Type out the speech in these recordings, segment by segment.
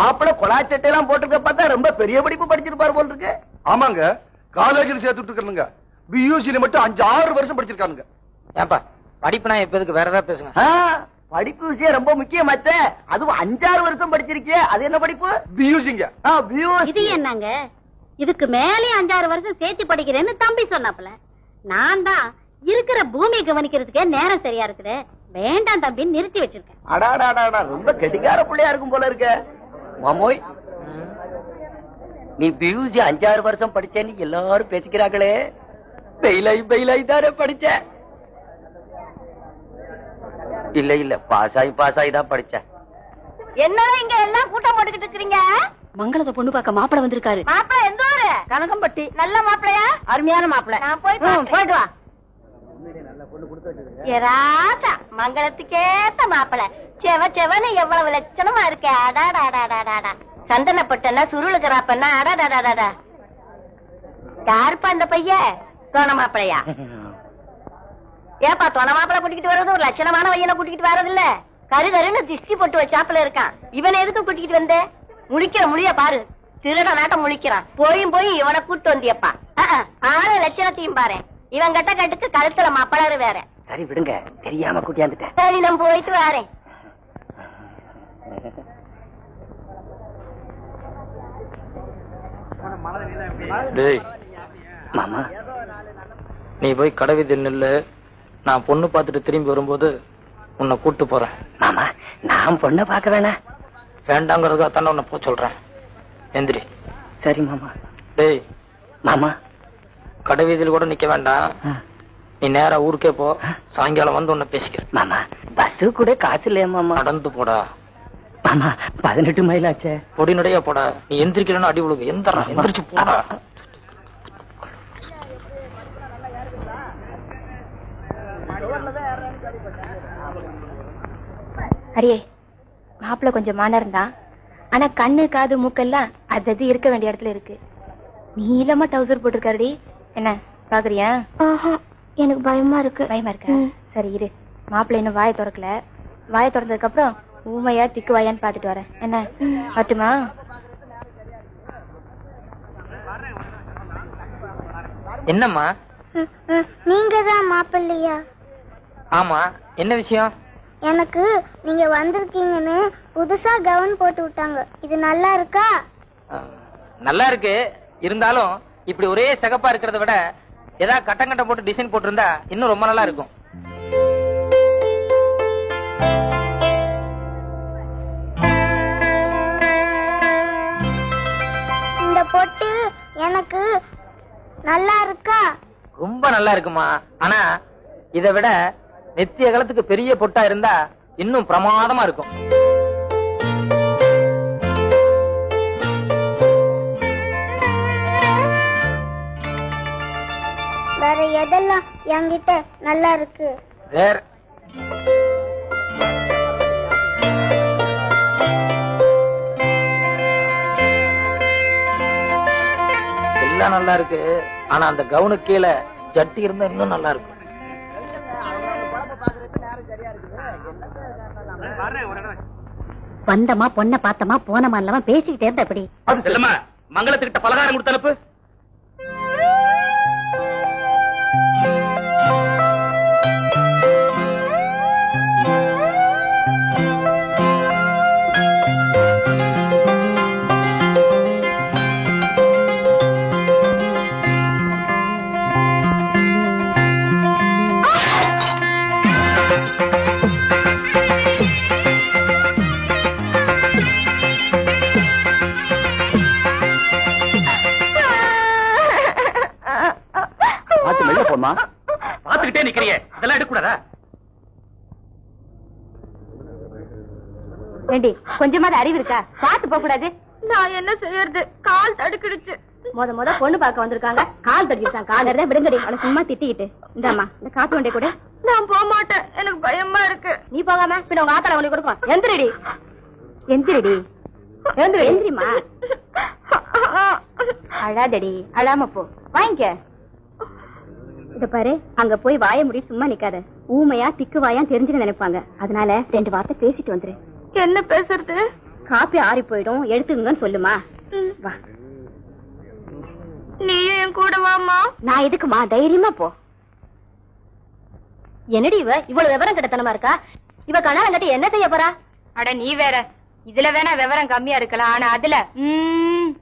மாப்பிள்ள கொலாச்சட்டை எல்லாம் போட்டிருக்க பார்த்தா ரொம்ப பெரிய படிப்பு படிச்சிருப்பாரு போல் இருக்கு ஆமாங்க. காலேஜில் சேர்த்துட்டு இருக்கணுங்க பியூசில மட்டும் அஞ்சு ஆறு வருஷம் படிச்சிருக்கானுங்க. ஏன்பா படிப்புனா இப்ப எதுக்கு? வேற ஏதாவது பேசுங்க. படிப்பு விஷயம் ரொம்ப முக்கியம் மச்ச அதுவும் அஞ்சாறு வருஷம் படிச்சிருக்கியே. அது என்ன படிப்பு? பியூசிங்க. இது என்னங்க? இதுக்கு மேலே அஞ்சாறு வருஷம் சேர்த்து படிக்கிறேன்னு தம்பி சொன்னாப்புல. நான் தான் இருக்கிற பூமியை கவனிக்கிறதுக்கே நேரம் சரியா இருக்குது. வேண்டாம் தம்பி நிறுத்தி வச்சிருக்கேன். அடாடாடாடா ரொம்ப கெட்டிக்கார பிள்ளையா இருக்கும் போல இருக்க. மாமோய் நீ பியூசி அஞ்சாறு வருஷம் படிச்சேன்னு எல்லாரும் பேசிக்கிறாங்களே. பெயிலாய் பெயிலாய் தானே படிச்ச? இல்ல இல்ல பாஸ் ஆகி பாஸ் ஆகி தான் படிச்சேன் என்ன இங்க எல்லாம் கூட்டம் போட்டுக்கிட்டு இருக்கீங்க மங்களத்தை பொண்ணு பார்க்க மாப்பிள வந்திருக்காரு. மாப்பிள எந்த ஊரு? கனகம்பட்டி. நல்ல மாப்பிளையா? அருமையான மாப்பிள. நான் போய் போயிட்டு வா. ஏ ராசா மங்களத்துக்கேத்த மாப்பிள. செவ செவன்னு எவ்வளவு லட்சணமா இருக்க. அடாடாடாடாடா சந்தனப்பட்டனா சுருளுக்கிறாப்பன்னா அடாடாடாடா யாருப்பா அந்த பையன் தோண மாப்பிளையா ஏப்பா தொண மாப்பிள கூட்டிக்கிட்டு வர்றது? ஒரு லட்சணமான பையனை கூட்டிக்கிட்டு வர்றது இல்ல கரு கருன்னு திஷ்டி போட்டு வச்சாப்புல இருக்கான். இவனை எதுக்கு கூட்டிக்கிட்டு வந்த? முழிக்கிற முழிய பாரு. திருட நாட்டம் முழிக்கிறான். போயும் போய் இவனை கூட்டு வந்தியப்பா. ஆளு லட்சணத்தையும் பாரு. இவன் கட்ட கட்டுக்கு கழுத்துல மாப்பிளரு வேற. சரி விடுங்க. தெரியாம கூட்டியாந்துட்டேன். சரி நான் போயிட்டு வரேன். டேய் மாமா. நீ போய் கடை நில்லு. நான் பொண்ணு பார்த்துட்டு திரும்பி வரும்போது உன்னை கூட்டு போறேன். மாமா நான் பொண்ணை பார்க்க வேணாம் வேண்டாங்கிறதுக்காக தானே உன்னை போக சொல்றேன். எந்திரி. சரி மாமா. டேய் மாமா. கடை வீதியில் கூட நிக்க வேண்டாம். நீ நேரா ஊருக்கே போ. சாயங்காலம் வந்து உன்னை பேசிக்கிறேன். மாமா பஸ் கூட காசு இல்லையா மாமா? நடந்து போடா. மாமா பதினெட்டு மைல் ஆச்சே. பொடி நடைய போடா. நீ எந்திரிக்கலன்னா அடி விழுகு எந்திரா எந்திரிச்சு போடா. அரியே மாப்பிள்ள கொஞ்சம் மானரம் தான் ஆனா கண்ணு காது மூக்கெல்லாம் அது அது இருக்க வேண்டிய இடத்துல இருக்கு. நீளமா டவுசர் போட்டிருக்காருடி. என்ன பாக்குறியா? எனக்கு பயமா இருக்கு. பயமா இருக்கா? சரி இரு. மாப்பிள்ளை இன்னும் வாயை திறக்கல. வாயை திறந்ததுக்கு அப்புறம் ஊமையா திக்கு வாயான்னு பாத்துட்டு வரேன். என்ன பட்டுமா என்னம்மா? நீங்க தான் மாப்பிள்ளையா? ஆமா என்ன விஷயம்? எனக்கு நீங்க வந்திருக்கீங்கன்னு புதுசா கவுன் போட்டு விட்டாங்க. இது நல்லா இருக்கா? நல்லா இருக்கு. இருந்தாலும் இப்படி ஒரே சிகப்பா இருக்கிறத விட ஏதாவது கட்டம் கட்டம் போட்டு டிசைன் போட்டிருந்தா இன்னும் ரொம்ப நல்லா இருக்கும். எனக்கு நல்லா இருக்கா? ரொம்ப நல்லா இருக்குமா? ஆனா இதை விட நெத்திய காலத்துக்கு பெரிய பொட்டா இருந்தா இன்னும் பிரமாதமா இருக்கும். வேற எதெல்லாம் என்கிட்ட நல்லா இருக்கு? வேற எல்லாம் நல்லா இருக்கு. ஆனா அந்த கவுனுக்கு கீழே ஜட்டி இருந்தா இன்னும் நல்லா இருக்கும். வந்தமா பொண்ணை பார்த்தமா போனமா இல்லாம பேசிக்கிட்டே இருந்தா செல்லம்மா மங்களத்துக்கிட்ட பலகாரம் கொடுத்து அனுப்பு. போமா பாத்துக்கிட்டே நிக்கிறியே இதெல்லாம் எடுக்கூடாதா ஏண்டி கொஞ்சமாவது அறிவு இருக்கா? பாத்து போக கூடாது நான் என்ன செய்யறது? கால் தடுக்கிடுச்சு. முத முத பொண்ணு பார்க்க வந்திருக்காங்க. கால் தடிச்சான் கால் இருந்தா விடுங்கடி அவளை சும்மா திட்டிக்கிட்டு. இந்தாம்மா இந்த காத்து வண்டியை கூட. நான் போக மாட்டேன். எனக்கு பயமா இருக்கு. நீ போகாம பின்ன உங்க ஆத்தால உனக்கு கொடுப்போம். எந்திரடி. எந்திரடி. எந்திரி. எந்திரிமா. அழாதடி. அழாம போ. வாங்கிக்க. பாரு அங்க போய் வாய முடி சும்மா நிக்காத. ஊமையா திக்கு வாயா தெரிஞ்சுன்னு நினைப்பாங்க. அதனால ரெண்டு வார்த்தை பேசிட்டு வந்துரு. என்ன பேசுறது? காப்பி ஆறி போயிடும். எடுத்துங்கன்னு சொல்லுமா. வா. நீ என் கூட வாமா நான் எதுக்குமா? தைரியமா போ. என்னடி இவ? இவ்வளவு விவரம் கிட்டத்தனமா இருக்கா? இவ கணவன் கட்டி என்ன செய்ய போறா? அட நீ வேற. இதுல வேணா விவரம் கம்மியா இருக்கலாம். ஆனா அதுல ம்,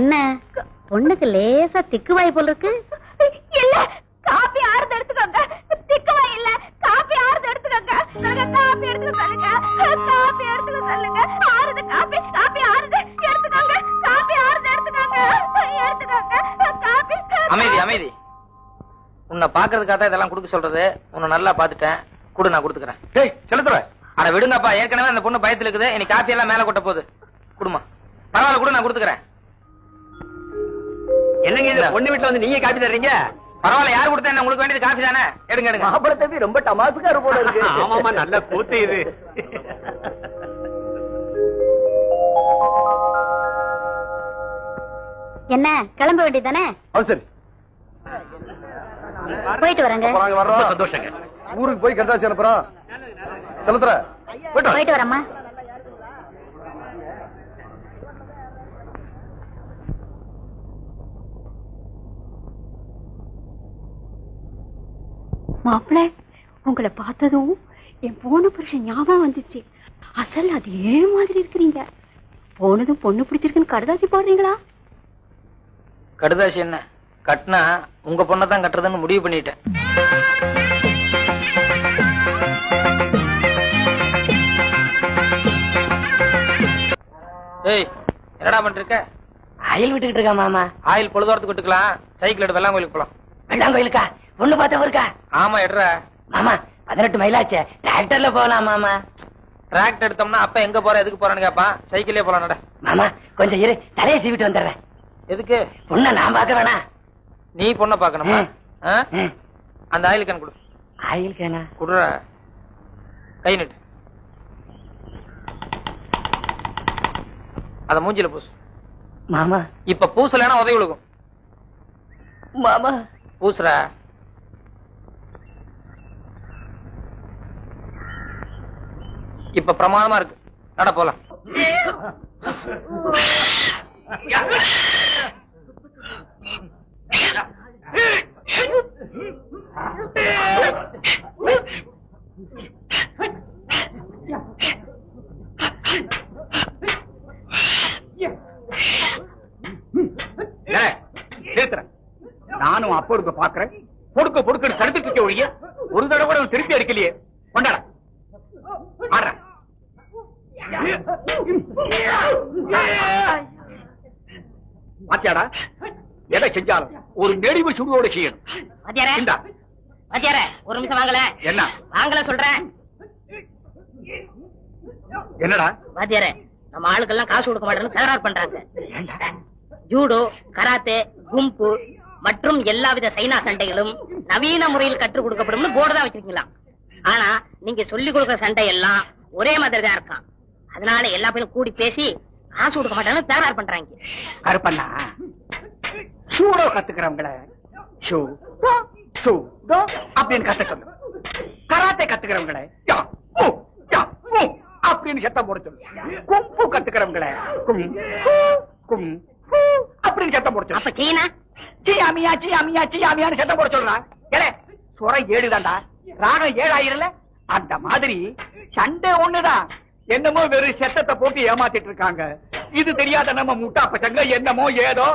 என்ன? பொண்ணுக்கு லேசா திக்கு வாய் போல இருக்கு இல்ல காப்பி ஆறுது எடுத்துக்கோங்க. திக்கவா இல்ல காப்பி ஆறுது எடுத்துக்கோங்க. சொல்லுங்க காப்பி எடுத்துக்க சொல்லுங்க. காப்பி எடுத்துக்க சொல்லுங்க. ஆறுது காப்பி காப்பி ஆறுது. எடுத்துக்கோங்க காப்பி ஆறுது எடுத்துக்கோங்க. எடுத்துக்கோங்க காப்பி அமைதி அமைதி. உன்னை பாக்குறதுக்காக தான் இதெல்லாம் கொடுக்க சொல்றது. உன்னை நல்லா பாத்துட்டேன் கொடு நான் கொடுத்துக்கிறேன். டேய் செலுத்துற. அட விடுங்கப்பா. ஏற்கனவே அந்த பொண்ணு பயத்துல இருக்குது. இனி காப்பி எல்லாம் மேல கொட்ட போகுது. குடுமா. பரவாயில்ல கூட நான் கொடுத்துக்கிறேன். என்னங்க இது? பொண்ணு வீட்டுல வந்து நீங்க காப்பி தர்றீங்க? பரவாயில்ல யார் கொடுத்தா என்ன? உங்களுக்கு வேண்டியது காப்பி தானே? எடுங்க எடுங்க. மாப்பிள தம்பி ரொம்ப டமாசுக்காரு போல இருக்கு. ஆமாமா நல்ல கூத்து இது. என்ன கிளம்ப வேண்டியதானே அது சரி. போயிட்டு வரேங்க. வர்றோம். சந்தோஷங்க. ஊருக்கு போய் கண்டாசி அனுப்புறோம். செலுத்துற. போயிட்டு வரேம்மா. மாப்பிள்ள உங்களை பார்த்ததும் என் போன புருஷன் ஞாபகம் வந்துச்சு. அசல் அதே மாதிரி இருக்கிறீங்க? போனதும் பொண்ணு பிடிச்சிருக்குன்னு கடுதாசி போடுறீங்களா? கடுதாசி என்ன? கட்டினா உங்க பொண்ணை தான் கட்டுறதுன்னு முடிவு பண்ணிட்டேன். ஏய் என்னடா பண்ணிருக்க? அயல் விட்டுக்கிட்டு இருக்கா மாமா. ஆயில் பொழுதோரத்துக்கு விட்டுக்கலாம். சைக்கிள் எடு வெள்ளாம் கோயிலுக்கு போலாம். வெள்ளாங்கோயிலுக்கா? பொண்ணு பார்த்தவ இருக்கா ஆமா எடுற. மாமா பதினெட்டு மைலாச்சே டிராக்டர்ல போகலாம் மாமா. டிராக்டர் எடுத்தோம்னா அப்ப எங்க போற எதுக்கு போறேன்னு கேப்பான். சைக்கிளே போலாம் நட. மாமா கொஞ்சம் இரு. தலையை சீவிட்டு வந்துடுறேன். எதுக்கு? பொண்ணை நான் பார்க்க வேணாம் நீ பொண்ணை பாக்கணுமா ம். ஆ? ம். அந்த ஆயில் கேன் கொடு. ஆயில் கேனா குடுற. கை நீட்டு. அத மூஞ்சில பூசு. மாமா. இப்ப பூசலைன்னா உதவி விழுகும். மாமா. பூசுற. இப்ப பிரமாதமா இருக்கு. நட போலாம். நானும் அப்போ இருக்க பாக்குறேன் பாத்தியாடா எதை செஞ்சாலும் ஒரு நெடிவு சுடுவோட செய்யணும். வாத்தியாரே ஒரு நிமிஷம் வாங்கல. என்ன? வாங்கல சொல்றேன் என்னடா? வாத்தியாரே நம்ம ஆளுக்கெல்லாம் காசு கொடுக்க மாட்டேன்னு தகராறு பண்றாங்க. ஜூடோ கராத்தே கும்பு மற்றும் எல்லாவித சைனா சண்டைகளும் நவீன முறையில் கற்றுக் கொடுக்கப்படும்னு போர்டு தான் வச்சிருக்கீங்களாம் ஆனா நீங்க சொல்லி கொடுக்குற சண்டை எல்லாம் ஒரே மாதிரி தான் இருக்கான் அதனால எல்லா பேரும் கூடி பேசி காசு கொடுக்க மாட்டேன்னு தகராறு பண்றாங்க. கருப்பண்ணா ஷூடோ கத்துக்கிறவங்கள ஷூ ஷூ அப்படின்னு கத்துக்கணும். கராத்தே கத்துக்கிறவங்கள அப்படின்னு சத்தம் போட சொல்லு. கும்பு கத்துக்கிறவங்கள கும் ஹூ, கும் அப்படின்னு சத்தம் போட சொல்லு. அப்ப சீனா சியாமியா சியாமியா சியாமியான்னு சத்தம் போட சொல்றான் ஏலே சுரம் ஏழுதான்டா ராகம் ஏழாயிரல? அந்த மாதிரி சண்டை ஒண்ணுதான். என்னமோ வெறும் செத்தத்தை போட்டு ஏமாத்திட்டு இருக்காங்க இது தெரியாத நம்ம முட்டா பசங்க என்னமோ ஏதோ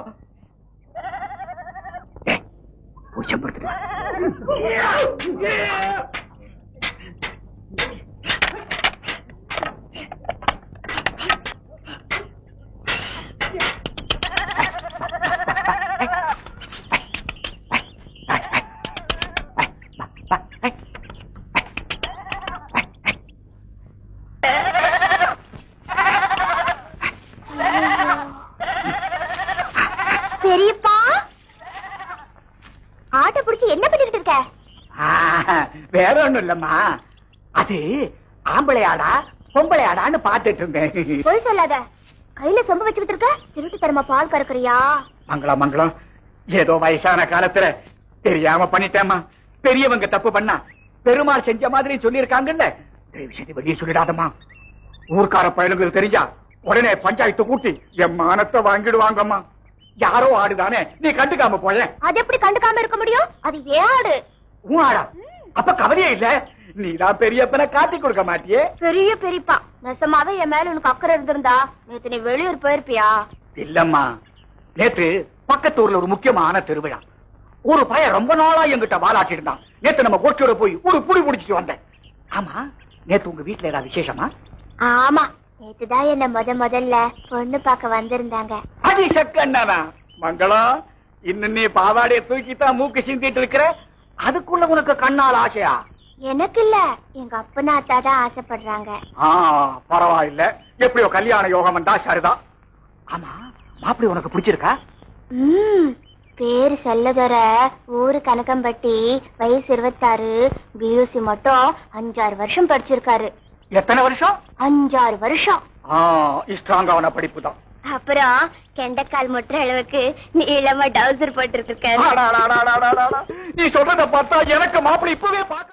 ஏய், உச்சப்படுத்துடா. பெரியப்பா ஆட்டை புடிச்சு என்ன பண்ணிட்டு இருக்க ஆ, வேற ஒண்ணும் இல்லம்மா. அது ஆம்பளையாடா பொம்பளையாடான்னு பாத்துட்டு இருந்தேன். போய் சொல்லாத. கையில சொம்ப வச்சு விட்டுருக்க? திருட்டு தரமா பால் கறக்குறியா? மங்களம் மங்களம். ஏதோ வயசான காலத்துல தெரியாம பண்ணிட்டேம்மா. பெரியவங்க தப்பு பண்ணா பெருமாள் செஞ்ச மாதிரி சொல்லியிருக்காங்கல்ல. தயவு செய்து வெளியே சொல்லிடாதம்மா. ஊர்க்கார பயலுங்களுக்கு தெரிஞ்சா உடனே பஞ்சாயத்து கூட்டி என் மானத்தை வாங்கிடுவாங்கம்மா. யாரோ ஆடுதானே நீ கண்டுக்காம போயேன். அது எப்படி கண்டுக்காம இருக்க முடியும்? அது ஏன் ஆடு? உன் ஆடா. அப்ப கவலையே இல்ல. நீதான் பெரியப்பனை காட்டி கொடுக்க மாட்டியே. பெரிய பெரியப்பா. நெசமாவே என் மேல உனக்கு அக்கறை இருந்திருந்தா நேத்து நீ வெளியூர் போயிருப்பியா? இல்லம்மா. நேத்து பக்கத்து ஊர்ல ஒரு முக்கியமான திருவிழா. ஒரு பையன் ரொம்ப நாளா என்கிட்ட வாலாட்டி இருந்தான். நேத்து நம்ம கோஷ்டியோட போய் ஒரு புடி புடிச்சிட்டு வந்தேன். ஆமா நேத்து உங்க வீட்டுல ஏதாவது விசேஷமா? ஆமா நேத்துதான் என்ன முத முதல்ல பொண்ணு பார்க்க வந்திருந்தாங்க. அடி சக்கண்ணா மங்களம் இன்னும் நீ பாவாடைய தூக்கித்தான் மூக்கு சிந்திட்டு இருக்கிற? அதுக்குள்ள உனக்கு கண்ணால் ஆசையா? எனக்கு இல்ல எங்க அப்பனாத்தா தான் ஆசைப்படுறாங்க. ஆ பரவாயில்ல. எப்படியோ கல்யாண யோகம் வந்தா சரிதான் ஆமா மாப்பிள்ளை உனக்கு பிடிச்சிருக்கா? ம் பேரு செல்லதொர ஊரு கனகம்பட்டி வயசு இருபத்தாறு பியூசி மட்டும் அஞ்சாறு வருஷம் படிச்சிருக்காரு. எத்தனை வருஷம்? அஞ்சாறு வருஷம். ஆ ஸ்ட்ராங்கான படிப்பு தான் அப்புறம் கெண்டக்கால் முட்டுற அளவுக்கு நீளமா டவுசர் போட்டு இருக்காரு நீ சொல்றத பார்த்தா எனக்கு மாப்பிள்ளை இப்பவே பாக்க